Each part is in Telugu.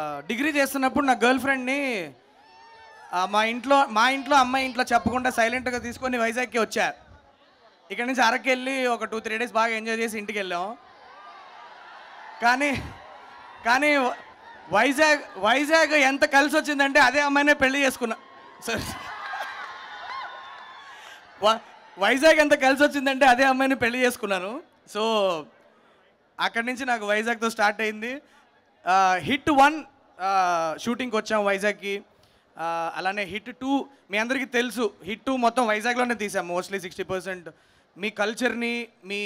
డిగ్రీ చేస్తున్నప్పుడు నా గర్ల్ ఫ్రెండ్ని మా ఇంట్లో మా ఇంట్లో అమ్మాయి ఇంట్లో చెప్పకుండా సైలెంట్గా తీసుకొని వైజాగ్కి వచ్చా. ఇక్కడ నుంచి అరకు వెళ్ళి ఒక టూ త్రీ డేస్ బాగా ఎంజాయ్ చేసి ఇంటికి వెళ్ళాం. కానీ కానీ వైజాగ్ వైజాగ్ ఎంత కలిసి వచ్చిందంటే అదే అమ్మాయినే పెళ్ళి చేసుకున్నా. సార్. వై- వైజాగ్ ఎంత కలిసి వచ్చిందంటే అదే అమ్మాయిని పెళ్ళి చేసుకున్నాను. సో అక్కడి నుంచి నాకు వైజాగ్తో స్టార్ట్ అయింది. హిట్ వన్ షూటింగ్కి వచ్చాం వైజాగ్కి. అలానే హిట్ టూ మీ అందరికీ తెలుసు హిట్ టూ మొత్తం వైజాగ్లోనే తీసాం మోస్ట్లీ సిక్స్టీ పర్సెంట్. మీ కల్చర్ని మీ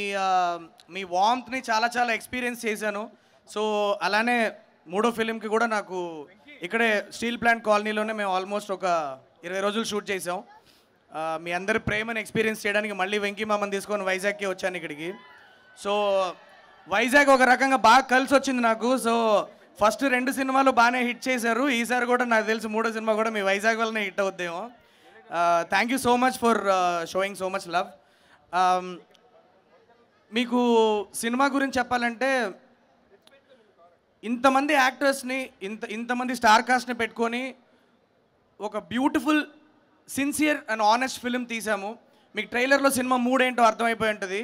మీ వామ్త్ని చాలా చాలా ఎక్స్పీరియన్స్ చేశాను. సో అలానే మూడో ఫిలింకి కూడా నాకు ఇక్కడే స్టీల్ ప్లాంట్ కాలనీలోనే మేము ఆల్మోస్ట్ ఒక ఇరవై రోజులు షూట్ చేసాం మీ అందరి ప్రేమను ఎక్స్పీరియన్స్ చేయడానికి మళ్ళీ వెంకీ మామని తీసుకొని వైజాగ్కి వచ్చాను ఇక్కడికి. సో వైజాగ్ ఒక రకంగా బాగా కలిసి వచ్చింది నాకు. సో ఫస్ట్ రెండు సినిమాలు బాగానే హిట్ చేశారు. ఈసారి కూడా నాకు తెలిసి మూడో సినిమా కూడా మీ వైజాగ్ వల్లనే hit అవుద్దేమో. Thank you so much for showing so much love మీకు సినిమా గురించి చెప్పాలంటే ఇంతమంది యాక్టర్స్ని ఇంత ఇంతమంది స్టార్ కాస్ట్ని పెట్టుకొని ఒక beautiful sincere and honest film తీసాము. మీకు ట్రైలర్లో సినిమా మూడేంటో అర్థమైపోయి ఉంటుంది.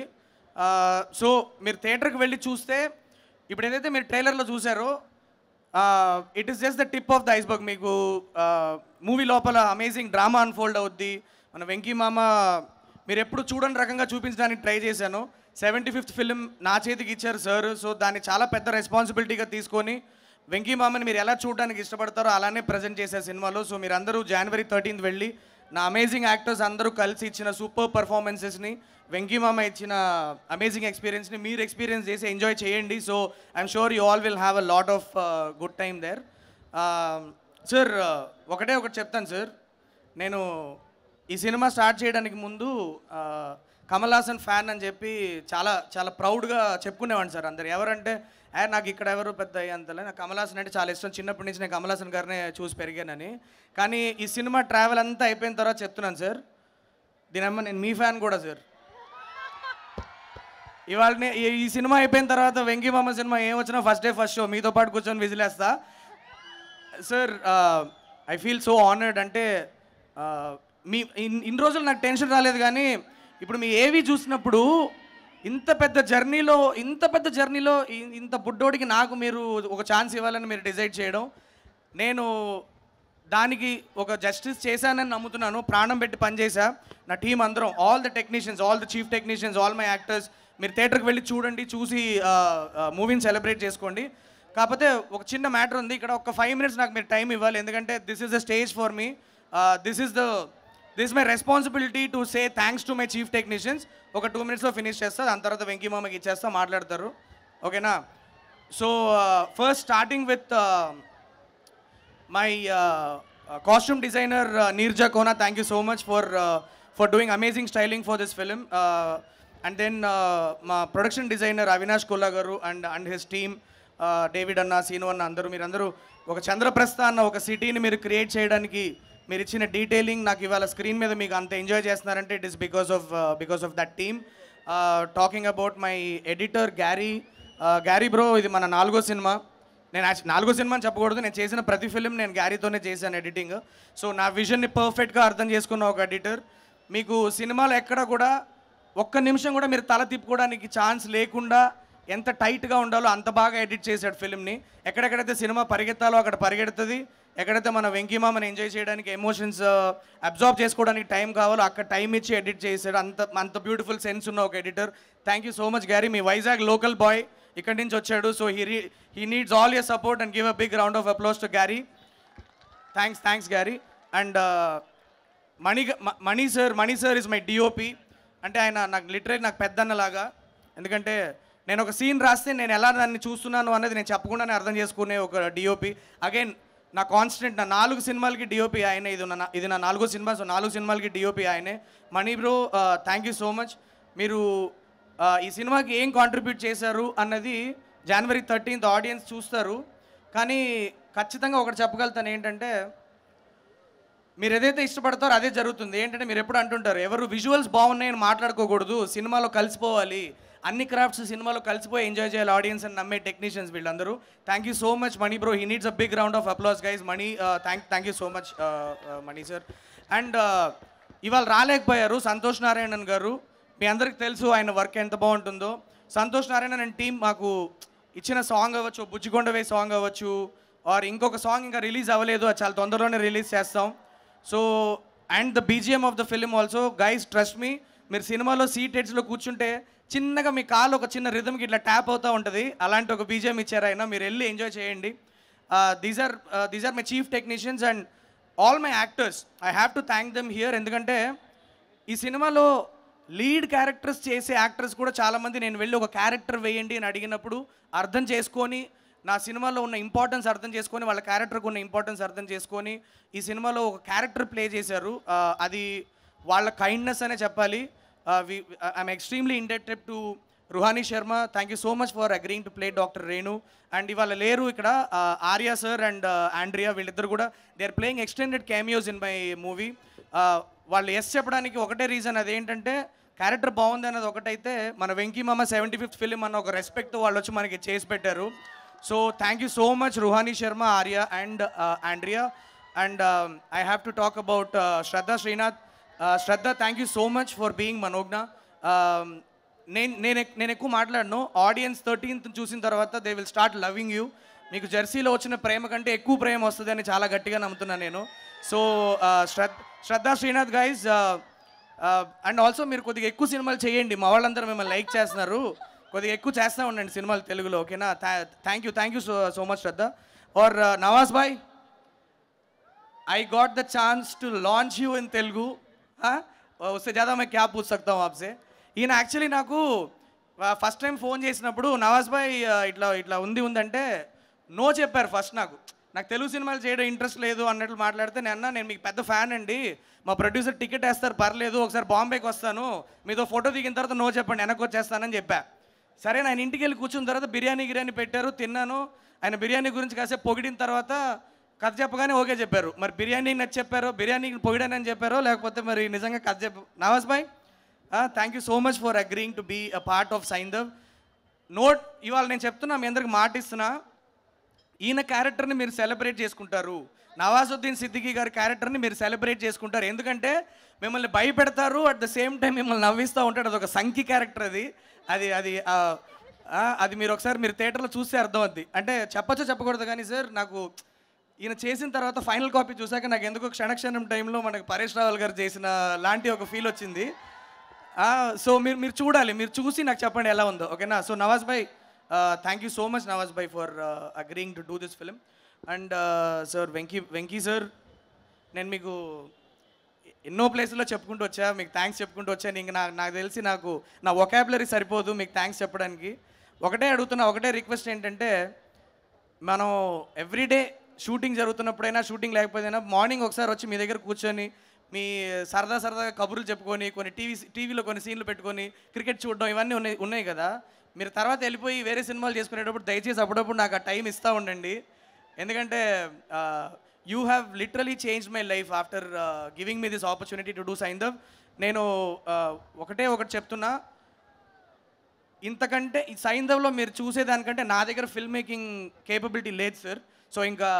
సో మీరు థియేటర్కి వెళ్ళి చూస్తే ఇప్పుడు ఏదైతే మీరు ట్రైలర్లో చూసారో it is just the tip of the iceberg మీకు మూవీ లోపల అమేజింగ్ డ్రామా అన్ఫోల్డ్ అవుద్ది. మన వెంకీ మామ మీరు ఎప్పుడు చూడని రకంగా చూపించడానికి ట్రై చేశాను. సెవెంటీ ఫిఫ్త్ ఫిలిం నా చేతికి ఇచ్చారు సార్. సో దాన్ని చాలా పెద్ద రెస్పాన్సిబిలిటీగా తీసుకొని వెంకీ మామని మీరు ఎలా చూడడానికి ఇష్టపడతారో అలానే ప్రజెంట్ చేశారు సినిమాలో. సో మీరు అందరూ జనవరి థర్టీన్త్ వెళ్ళి నా అమేజింగ్ యాక్టర్స్ అందరూ కలిసి ఇచ్చిన సూపర్ పర్ఫార్మెన్సెస్ని వెంకీమామ ఇచ్చిన అమేజింగ్ ఎక్స్పీరియన్స్ని మీరు ఎక్స్పీరియన్స్ చేసి ఎంజాయ్ చేయండి. So I'm sure you all will have a lot of good time there sir ఒకటే ఒకటి చెప్తాను సార్ నేను ఈ సినిమా స్టార్ట్ చేయడానికి ముందు uh, కమల్ హాసన్ ఫ్యాన్ అని చెప్పి చాలా చాలా ప్రౌడ్గా చెప్పుకునేవాడిని సార్ అందరు. ఎవరంటే "ఏ, నాకు ఇక్కడ ఎవరు పెద్ద అంతలే నాకు కమల్ హాసన్ అంటే చాలా ఇష్టం. చిన్నప్పటి నుంచి నేను కమల్ హాసన్ గారినే చూసి పెరిగానని. కానీ ఈ సినిమా ట్రావెల్ అంతా అయిపోయిన తర్వాత చెప్తున్నాను సార్. దీనమ్మ నేను మీ ఫ్యాన్ కూడా సార్. ఇవాళ ఈ- ఈ సినిమా అయిపోయిన తర్వాత వెంకీమామ సినిమా ఏం వచ్చినా ఫస్ట్ డే ఫస్ట్ షో. మీతో పాటు కూర్చొని విజిలేస్తా. Sir I feel so honoured. అంటే మీ ఇన్ని రోజులు నాకు టెన్షన్ రాలేదు కానీ ఇప్పుడు మీ ఏవి చూసినప్పుడు ఇంత పెద్ద జర్నీలో ఇంత పెద్ద జర్నీలో ఇంత బుడ్డోడికి నాకు మీరు ఒక ఛాన్స్ ఇవ్వాలని మీరు డిసైడ్ చేయడం నేను దానికి ఒక జస్టిస్ చేశానని నమ్ముతున్నాను ప్రాణం పెట్టి పనిచేసా నా టీం అందరం all the technicians all the chief technicians all my actors మీరు థియేటర్కి వెళ్ళి చూడండి చూసి మూవీని సెలబ్రేట్ చేసుకోండి. కాకపోతే ఒక చిన్న మ్యాటర్ ఉంది ఇక్కడ ఒక ఫైవ్ మినిట్స్ నాకు మీరు టైం ఇవ్వాలి ఎందుకంటే this is the stage for me this is the this my responsibility to say thanks to my chief technicians ఒక టూ మినిట్స్లో ఫినిష్ చేస్తా దాని తర్వాత వెంకీమామకి ఇచ్చేస్తా మాట్లాడతారు. ఓకేనా so first starting with my costume designer Neerja Kona thank you so much for for doing amazing styling for this film and then మా production designer Avinash Kolla garu and and his team David అన్న సీను అన్న అందరూ మీరు అందరూ ఒక చంద్రప్రస్థ అన్న ఒక సిటీని మీరు క్రియేట్ చేయడానికి మీరు ఇచ్చిన డీటెయిలింగ్ నాకు ఇవాళ స్క్రీన్ మీద మీకు అంత ఎంజాయ్ చేస్తున్నారంటే it is because of because of that team talking about my editor Garry Garry bro ఇది మన నాలుగో సినిమా. నేను యాక్చు- నాలుగో సినిమా అని చెప్పకూడదు. నేను చేసిన ప్రతి ఫిలిం నేను గ్యారీతోనే చేశాను ఎడిటింగ్ సో నా విజన్ని పర్ఫెక్ట్గా అర్థం చేసుకున్న ఒక ఎడిటర్ మీకు సినిమాలో ఎక్కడ కూడా ఒక్క నిమిషం కూడా మీరు తల తిప్పుకోవడానికి ఛాన్స్ లేకుండా ఎంత టైట్గా ఉండాలో అంత బాగా ఎడిట్ చేశాడు ఫిలింని ఎక్కడెక్కడైతే సినిమా పరిగెత్తాలో అక్కడ పరిగెడుతుంది ఎక్కడైతే మన వెంకీమామని ఎంజాయ్ చేయడానికి ఎమోషన్స్ అబ్జార్బ్ uh, చేసుకోవడానికి టైం కావాలో అక్కడ టైం ఇచ్చి ఎడిట్ చేశాడు. అంత అంత బ్యూటిఫుల్ సెన్స్ ఉన్న ఒక editor thank you so much Garry me Vizag local boy ఇక్కడి నుంచి వచ్చాడు. So he he needs all your support and give a big round of applause to Garry thanks thanks Garry and Mani Mani sir Mani sir is my DOP అంటే ఆయన నాకు లిటరేట్ నాకు పెద్దన్నలాగా. ఎందుకంటే నేను ఒక సీన్ రాస్తే నేను ఎలా దాన్ని చూస్తున్నాను అనేది నేను చెప్పకుండానే అర్థం చేసుకునే ఒక డిఓపి అగైన్ నా కాన్స్టెంట్ నా నాలుగు సినిమాలకి డిఓపి ఆయనే. ఇది నా ఇది నా నాలుగో సినిమా. సో నాలుగు సినిమాలకి డిఓపి ఆయనే. Mani bro thank you so much మీరు ఈ సినిమాకి ఏం కాంట్రిబ్యూట్ చేశారు అన్నది జనవరి థర్టీన్త్ ఆడియన్స్ చూస్తారు. కానీ ఖచ్చితంగా ఒకటి చెప్పగలుగుతాను ఏంటంటే మీరు ఏదైతే ఇష్టపడతారో అదే జరుగుతుంది. ఏంటంటే మీరు ఎప్పుడు అంటుంటారు ఎవరు విజువల్స్ బాగున్నాయని మాట్లాడుకోకూడదు సినిమాలో కలిసిపోవాలి. అన్ని క్రాఫ్ట్స్ సినిమాలో కలిసిపోయి ఎంజాయ్ చేయాలి ఆడియన్స్ అని నమ్మే టెక్నీషియన్స్ వీళ్ళందరూ. Thank you so much Mani bro he needs a big round of applause guys Mani thank thank you so much Mani sir and ఇవాళ రాలేకపోయారు సంతోష్ నారాయణన్ గారు. మీ అందరికి తెలుసు ఆయన వర్క్ ఎంత బాగుంటుందో. సంతోష్ నారాయణన్ అండ్ టీం మాకు ఇచ్చిన సాంగ్ అవ్వచ్చు బుజ్జికొండవే సాంగ్ అవ్వచ్చు ఆర్ ఇంకొక సాంగ్ ఇంకా రిలీజ్ అవ్వలేదు. అది చాలా తొందరలోనే రిలీజ్ చేస్తాం. So and the BGM of the film also guys trust me మీరు సినిమాలో సీట్ హెడ్స్లో కూర్చుంటే చిన్నగా మీ కాలు ఒక చిన్న రిథమ్కి ఇట్లా ట్యాప్ అవుతూ ఉంటుంది. అలాంటి ఒక బీజిఎం ఇచ్చారు ఆయన. మీరు వెళ్ళి ఎంజాయ్ చేయండి. These are these are my chief technicians and all my actors I have to thank them here ఎందుకంటే ఈ సినిమాలో లీడ్ క్యారెక్టర్స్ చేసే యాక్టర్స్ కూడా చాలామంది నేను వెళ్ళి ఒక క్యారెక్టర్ వేయండి అని అడిగినప్పుడు అర్థం చేసుకొని నా సినిమాలో ఉన్న ఇంపార్టెన్స్ అర్థం చేసుకొని వాళ్ళ క్యారెక్టర్కి ఉన్న ఇంపార్టెన్స్ అర్థం చేసుకొని ఈ సినిమాలో ఒక క్యారెక్టర్ ప్లే చేశారు. అది వాళ్ళ కైండ్నెస్ అనే చెప్పాలి. I'm extremely indebted to Ruhani Sharma thank you so much for agreeing to play doctor Renu and ఇవాళ లేరు ఇక్కడ ఆర్యా సార్ అండ్ ఆండ్రియా వీళ్ళిద్దరు కూడా. They are playing extended cameos in my movie వాళ్ళు ఎస్ చెప్పడానికి ఒకటే రీజన్ అదేంటంటే క్యారెక్టర్ బాగుంది అన్నది ఒకటైతే మన వెంకీ మామ సెవెంటీ ఫిఫ్త్ ఫిలిం అన్న ఒక రెస్పెక్ట్ వాళ్ళు వచ్చి మనకి చేసి పెట్టారు. So thank you so much Ruhani Sharma Arya and Andrea and I have to talk about Shraddha Srinath Shraddha thank you so much for being Manogna నేను నేను నేను ఎక్కువ మాట్లాడను. ఆడియన్స్ థర్టీన్త్ చూసిన తర్వాత they will start loving you మీకు జెర్సీలో వచ్చిన ప్రేమ కంటే ఎక్కువ ప్రేమ వస్తుంది చాలా గట్టిగా నమ్ముతున్నాను నేను. So Shraddha Shraddha Srinath guys and also మీరు కొద్దిగా ఎక్కువ సినిమాలు చేయండి. మా వాళ్ళందరూ మిమ్మల్ని లైక్ చేస్తున్నారు. కొద్దిగా ఎక్కువ చేస్తూ ఉండండి సినిమాలు తెలుగులో ఓకేనా? Thank you thank you so so much Shraddha or Nawaz bhai I got the chance to launch you in Telugu उससे ज़्यादा मैं क्या पूछ सकता हूँ आपसे ఈయన యాక్చువల్లీ నాకు ఫస్ట్ టైం ఫోన్ చేసినప్పుడు నవాజ్ భాయ్ ఆ, ఇట్లా ఇట్లా ఉంది ఉందంటే నో చెప్పారు ఫస్ట్ నాకు నాకు తెలుగు సినిమాలు చేయడం ఇంట్రెస్ట్ లేదు అన్నట్లు మాట్లాడితే నేను అన్నా నేను మీకు పెద్ద ఫ్యాన్ అండి మా ప్రొడ్యూసర్ టికెట్ వేస్తారు పర్లేదు ఒకసారి బాంబేకి వస్తాను మీతో ఫోటో దిగిన తర్వాత నో చెప్పండి వెనక్కి వచ్చేస్తానని చెప్పా సరే ఆయన ఇంటికి వెళ్ళి కూర్చున్న తర్వాత బిర్యానీ గిర్యానీ పెట్టారు తిన్నాను ఆయన బిర్యానీ గురించి కాసేపు పొగిడిన తర్వాత కథ చెప్పగానే ఓకే చెప్పారు. మరి బిర్యానీ నచ్చి చెప్పారో బిర్యానీ పొగిడానని చెప్పారో లేకపోతే మరి నిజంగా కథ చెప్పు Nawaz bhai? Thank you so much for agreeing to be a part of Saindhav note ఇవాళ నేను చెప్తున్నా మీ అందరికి మాటిస్తున్నా ఈయన క్యారెక్టర్ని మీరు సెలబ్రేట్ చేసుకుంటారు. నవాజుద్దీన్ సిద్దికీ గారి క్యారెక్టర్ని మీరు సెలబ్రేట్ చేసుకుంటారు. ఎందుకంటే మిమ్మల్ని భయపెడతారు అట్ ద సేమ్ టైం మిమ్మల్ని నవ్విస్తూ ఉంటాడు. అదొక సంఖ్య క్యారెక్టర్ అది. అది అది అది మీరు ఒకసారి మీరు థియేటర్లో చూస్తే అర్థం అవుద్ది. అంటే చెప్పచ్చో చెప్పకూడదు కానీ సార్ నాకు ఈయన చేసిన తర్వాత ఫైనల్ కాపీ చూసాక నాకు ఎందుకో క్షణక్షణం టైంలో మనకు పరేష్ రావల్ గారు చేసిన లాంటి ఒక ఫీల్ వచ్చింది. సో మీరు మీరు చూడాలి మీరు చూసి నాకు చెప్పండి ఎలా ఉందో ఓకేనా? So Nawaz bhai thank you so much Nawaz bhai for agreeing to do this film and sir Venky Venky sir నేను మీకు ఎన్నో ప్లేసుల్లో చెప్పుకుంటూ వచ్చా మీకు థ్యాంక్స్ చెప్పుకుంటూ వచ్చాను ఇంక నాకు నాకు తెలిసి నాకు నా ఒకాబులరీ సరిపోదు మీకు థ్యాంక్స్ చెప్పడానికి. ఒకటే అడుగుతున్నా ఒకటే రిక్వెస్ట్ ఏంటంటే మనం ఎవ్రీడే షూటింగ్ జరుగుతున్నప్పుడైనా షూటింగ్ లేకపోయినా మార్నింగ్ ఒకసారి వచ్చి మీ దగ్గర కూర్చొని మీ సరదా సరదాగా కబుర్లు చెప్పుకొని కొన్ని టీవీ టీవీలో కొన్ని సీన్లు పెట్టుకొని క్రికెట్ చూడడం ఇవన్నీ ఉన్నాయి ఉన్నాయి కదా. మీరు తర్వాత వెళ్ళిపోయి వేరే సినిమాలు చేసుకునేటప్పుడు దయచేసి అప్పుడప్పుడు నాకు ఆ టైం ఇస్తూ ఉండండి. ఎందుకంటే you have literally change my life after giving me this opportunity to do Saindhav నేను ఒకటే ఒకటి చెప్తున్నా. ఇంతకంటే ఈ సైంధవ్లో మీరు చూసేదానికంటే నా దగ్గర ఫిల్మ్ మేకింగ్ కేపబిలిటీ లేదు సార్. సో ఇంకా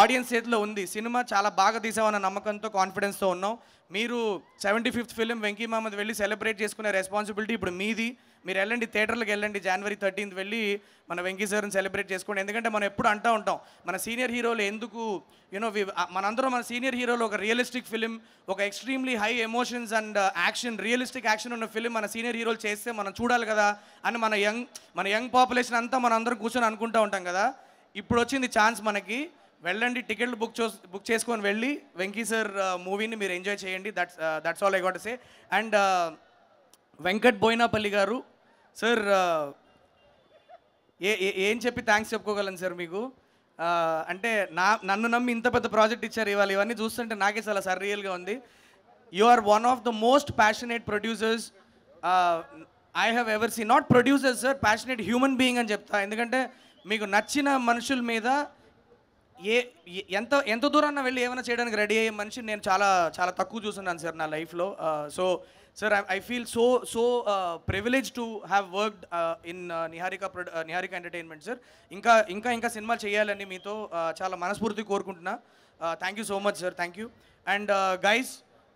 ఆడియన్స్ చేతిలో ఉంది. సినిమా చాలా బాగా తీసామన్న నమ్మకంతో కాన్ఫిడెన్స్తో ఉన్నాం. మీరు seventy fifth film Venky Mohammad వెళ్ళి సెలబ్రేట్ చేసుకునే రెస్పాన్సిబిలిటీ ఇప్పుడు మీది. మీరు వెళ్ళండి థియేటర్లకు వెళ్ళండి జనవరి థర్టీన్త్ వెళ్ళి మన వెంకీ సార్ని సెలబ్రేట్ చేసుకోండి ఎందుకంటే మనం ఎప్పుడు అంటూ ఉంటాం మన సీనియర్ హీరోలు ఎందుకు యూనో మనందరం మన సీనియర్ హీరోలు ఒక రియలిస్టిక్ ఫిలిం ఒక extremely high emotions and action realistic action ఉన్న ఫిలిం మన సీనియర్ హీరోలు చేస్తే మనం చూడాలి కదా అని మన యంగ్ మన యంగ్ పాపులేషన్ అంతా మనందరం కూర్చొని అనుకుంటూ ఉంటాం కదా. ఇప్పుడు వచ్చింది ఛాన్స్ మనకి. వెళ్ళండి టికెట్లు బుక్ చూ బుక్ చేసుకొని వెళ్ళి వెంకీ సార్ మూవీని మీరు ఎంజాయ్ చేయండి. That's that's all I got say and Venkat Boyanapalli garu sir ఏ ఏం చెప్పి థ్యాంక్స్ చెప్పుకోగలను సార్ మీకు? అంటే నా నన్ను నమ్మి ఇంత పెద్ద ప్రాజెక్ట్ ఇచ్చారు ఇవాళ ఇవన్నీ చూస్తుంటే నాకే చాలా సర్రియల్గా ఉంది. You are one of the most passionate producers I have ever see not producers sir passionate human being అని చెప్తా. ఎందుకంటే మీకు నచ్చిన మనుషుల మీద ఏ ఎంత ఎంత దూరాన్న వెళ్ళి ఏమైనా చేయడానికి రెడీ అయ్యే మనిషి నేను చాలా చాలా తక్కువ చూస్తున్నాను సార్ నా లైఫ్లో. So sir I feel so so privilege to have worked in Niharika ప్రొడ Niharika entertainment sir. ఇంకా ఇంకా ఇంకా సినిమాలు చేయాలని మీతో చాలా మనస్ఫూర్తి కోరుకుంటున్నా. Thank you so much sir thank you and guys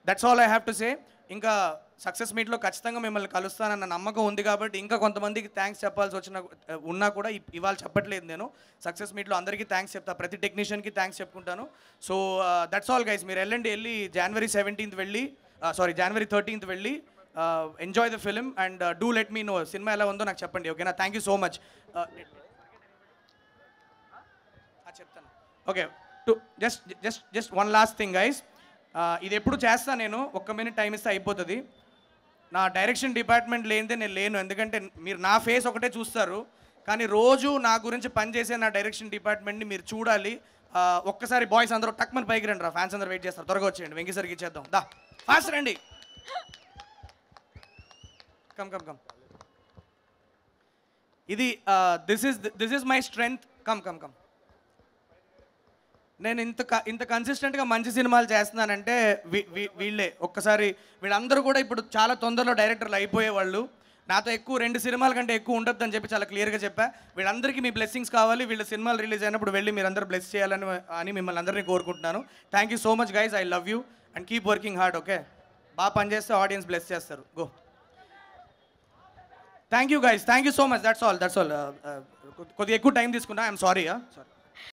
that's all I have to say ఇంకా సక్సెస్ మీట్లో ఖచ్చితంగా మిమ్మల్ని కలుస్తానన్న నమ్మకం ఉంది కాబట్టి ఇంకా కొంతమందికి థ్యాంక్స్ చెప్పాల్సి వచ్చిన ఉన్నా కూడా ఇవాళ చెప్పట్లేదు నేను. సక్సెస్ మీట్లో అందరికీ థ్యాంక్స్ చెప్తా. ప్రతి టెక్నీషియన్కి థ్యాంక్స్ చెప్పుకుంటాను. సో దట్స్ ఆల్ గైస్ మీరు వెళ్ళండి వెళ్ళి జనవరి సెవెంటీన్త్ వెళ్ళి సారీ జనవరి థర్టీన్త్ వెళ్ళి enjoy the film and do let me know cinema ఎలా ఉందో నాకు చెప్పండి ఓకేనా? థ్యాంక్ యూ సో మచ్ చెప్తాను. Okay to just just just one last thing guys ఇది ఎప్పుడు చేస్తాను నేను ఒక్క మినిట్ టైం ఇస్తే అయిపోతుంది. నా డైరెక్షన్ డిపార్ట్మెంట్ లేనిదే నేను లేను. ఎందుకంటే మీరు నా ఫేస్ ఒకటే చూస్తారు. కానీ రోజు నా గురించి పనిచేసే నా డైరెక్షన్ డిపార్ట్మెంట్ని మీరు చూడాలి. ఒక్కసారి బాయ్స్ అందరూ టక్మని పైకి రండి రా. ఫ్యాన్స్ అందరూ వెయిట్ చేస్తారు. త్వరగా వచ్చేయండి. వెంకీసరికి ఇచ్చేద్దాం. దా ఫాస్ట్ రండి. కమ్ కమ్ కమ్ ఇది this is this is my strength come come come నేను ఇంత క- ఇంత కన్సిస్టెంట్గా మంచి సినిమాలు చేస్తున్నానంటే వీ- వీళ్ళే. ఒక్కసారి వీళ్ళందరూ కూడా ఇప్పుడు చాలా తొందరలో డైరెక్టర్లు అయిపోయేవాళ్ళు నాతో ఎక్కువ రెండు సినిమాల కంటే ఎక్కువ ఉండొద్దని చెప్పి చాలా క్లియర్గా చెప్పా. వీళ్ళందరికీ మీ బ్లెస్సింగ్స్ కావాలి. వీళ్ళ సినిమాలు రిలీజ్ అయినప్పుడు వెళ్ళి మీరందరూ బ్లెస్ చేయాలని అని మిమ్మల్ని అందరినీ కోరుకుంటున్నాను. Thank you so much guys I love you and keep working hard okay బాగా పనిచేస్తే ఆడియన్స్ బ్లెస్ చేస్తారు. Go thank you guys thank you so much that's all that's all కొద్దిగా ఎక్కువ టైం తీసుకున్నా. I'm sorry sorry